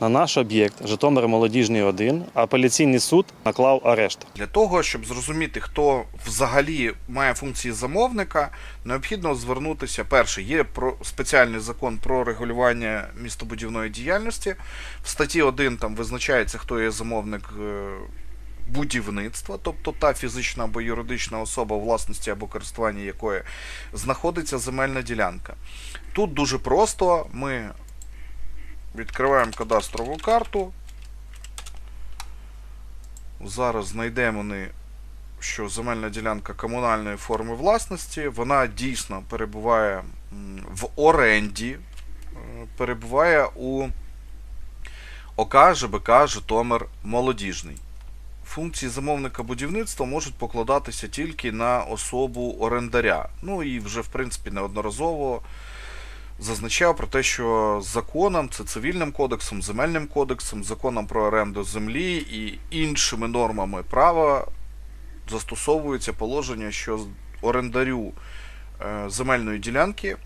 на наш об'єкт Житомир Молодіжний 1 апеляційний суд наклав арешт. Для того, щоб зрозуміти, хто взагалі має функції замовника, необхідно звернутися. Перше, є про спеціальний закон про регулювання містобудівної діяльності. В статті 1 там визначається, хто є замовник е, будівництва, тобто та фізична або юридична особа, власності або користуванні якої знаходиться земельна ділянка. Тут дуже просто ми відкриваємо кадастрову карту. Зараз знайдемо що земельна ділянка комунальної форми власності, вона дійсно перебуває в оренді, е, перебуває у ОК ЖБК Житомир Молодіжний. Функції замовника будівництва можуть покладатися тільки на особу орендаря. Ну і вже, в принципі, неодноразово зазначав про те, що законом, це цивільним кодексом, земельним кодексом, законом про оренду землі і іншими нормами права застосовується положення, що орендарю е, земельної ділянки,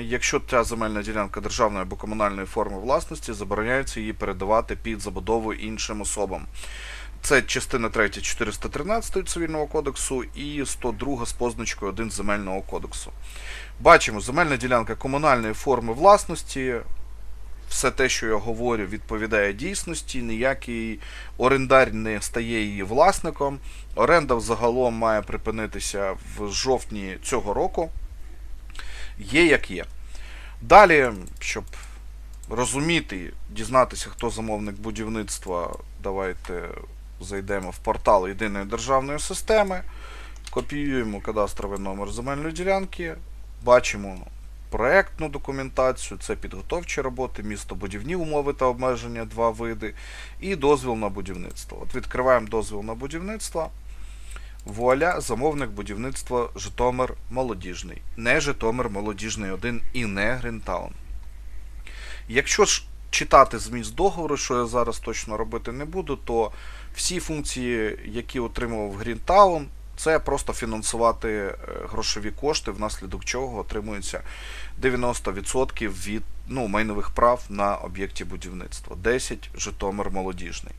якщо ця земельна ділянка державної або комунальної форми власності, забороняється її передавати під забудову іншим особам. Це частина 3 413 Цивільного кодексу і 102 з позначкою 1 Земельного кодексу. Бачимо, земельна ділянка комунальної форми власності. Все те, що я говорю, відповідає дійсності. Ніякий орендар не стає її власником. Оренда взагалом має припинитися в жовтні цього року. Є як є. Далі, щоб розуміти, дізнатися, хто замовник будівництва, давайте зайдемо в портал єдиної державної системи, копіюємо кадастровий номер земельної ділянки, бачимо проектну документацію, це підготовчі роботи, містобудівні умови та обмеження, два види, і дозвіл на будівництво. От відкриваємо дозвіл на будівництво. Вуаля, замовник будівництва Житомир Молодіжний. Не Житомир Молодіжний 1 і не Грінтаун. Якщо ж читати зміст договору, що я зараз точно робити не буду, то всі функції, які отримував Грінтаун, це просто фінансувати е, грошові кошти, внаслідок чого отримується 90% від ну, майнових прав на об'єкті будівництва. 10 Житомир Молодіжний.